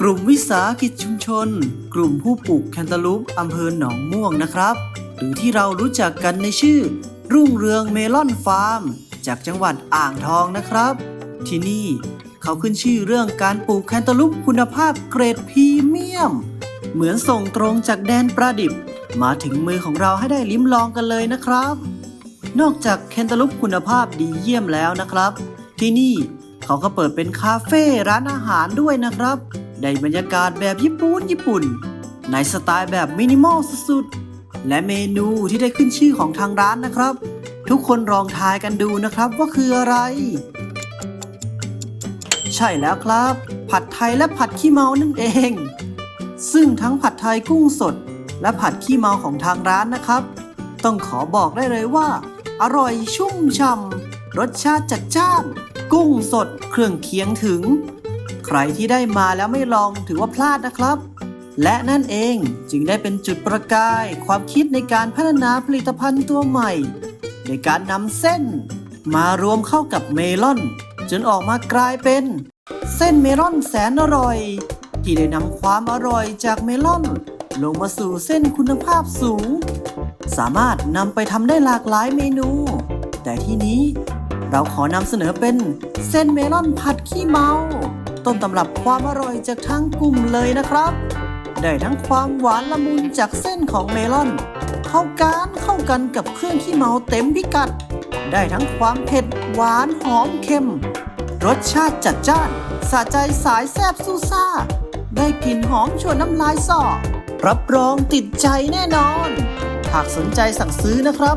กลุ่มวิสาหกิจชุมชน กลุ่มผู้ปลูกแคนตาลูปอำเภอหนองม่วงนะครับ หรือที่เรารู้จักกันในชื่อ รุ่งเรืองเมลอนฟาร์ม จากจังหวัดอ่างทองนะครับ ที่นี่เขาขึ้นชื่อเรื่องการปลูกแคนตาลูปคุณภาพเกรดพรีเมียม เหมือนส่งตรงจากแดนประดิบ มาถึงมือของเราให้ได้ลิ้มลองกันเลยนะครับ นอกจากแคนตาลูปคุณภาพดีเยี่ยมแล้วนะครับ ที่นี่เขาก็เปิดเป็นคาเฟ่ร้านอาหารด้วยนะครับ ได้บรรยากาศแบบญี่ปุ่นญี่ปุ่น ในสไตล์แบบมินิมอลสุดๆ และเมนูที่ได้ขึ้นชื่อของทางร้านนะครับ ทุกคนลองทายกันดูนะครับว่าคืออะไร ใช่แล้วครับ ผัดไทยและผัดขี้เมานั่นเอง ซึ่งทั้งผัดไทยกุ้งสด และผัดขี้เมาของทางร้านนะครับ ต้องขอบอกได้เลยว่า อร่อยชุ่มช่ำรสชาติจัดจ้าน กุ้งสดเครื่องเคียงถึง ใครที่ได้มาแล้วไม่ลองถือว่าพลาดนะครับ และนั่นเองจึงได้เป็นจุดประกาย ความคิดในการพัฒนาผลิตภัณฑ์ตัวใหม่ ในการนำเส้น มารวมเข้ากับเมลอน จนออกมากลายเป็น เส้นเมลอนแสนอร่อย ที่ได้นำความอร่อยจากเมลอน ลงมาสู่เส้นคุณภาพสูง สามารถนำไปทำได้หลากหลายเมนู แต่ที่นี้เราขอนำเสนอเป็นเส้นเมลอนผัดขี้เมา ต้นตำรับความอร่อยจากทั้งกลุ่มเลยนะครับ ได้ทั้งความหวานละมุนจากเส้นของเมลอน เข้ากันเข้ากันกับเครื่องขี้เมาเต็มพิกัด ได้ทั้งความเผ็ดหวานหอมเค็ม รสชาติจัดจ้านสะใจสายแซบซูซ่า ได้กลิ่นหอมชวนน้ำลายสอรับรองติดใจแน่นอน หากสนใจสั่งซื้อนะครับ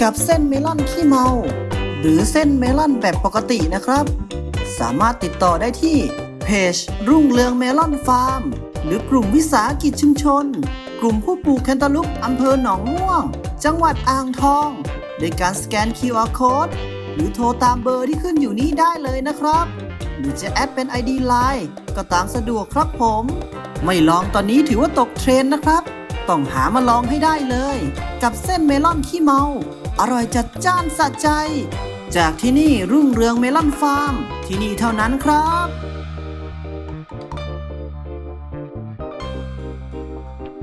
กับเส้นเมลอนขี้เมา หรือเส้นเมลอนแบบปกตินะครับ สามารถติดต่อได้ที่เพจรุ่งเรืองเมลอนฟาร์ม หรือกลุ่มวิสาหกิจชุมชน กลุ่มผู้ปลูกแคนตาลูปอำเภอหนองม่วง จังหวัดอ่างทอง โดยการสแกน QR Code หรือโทรตามเบอร์ที่ขึ้นอยู่นี้ได้เลยนะครับ หรือจะแอดเป็น ID Line ก็ตามสะดวกครับผม ไม่ลองตอนนี้ถือว่าตกเทรนนะครับ ต้องหามาลองให้ได้เลย กับเส้นเมลอนขี้เมา อร่อยจัดจ้านสะใจ จากที่นี่รุ่งเรืองเมลอนฟาร์ม ที่นี่เท่านั้นครับ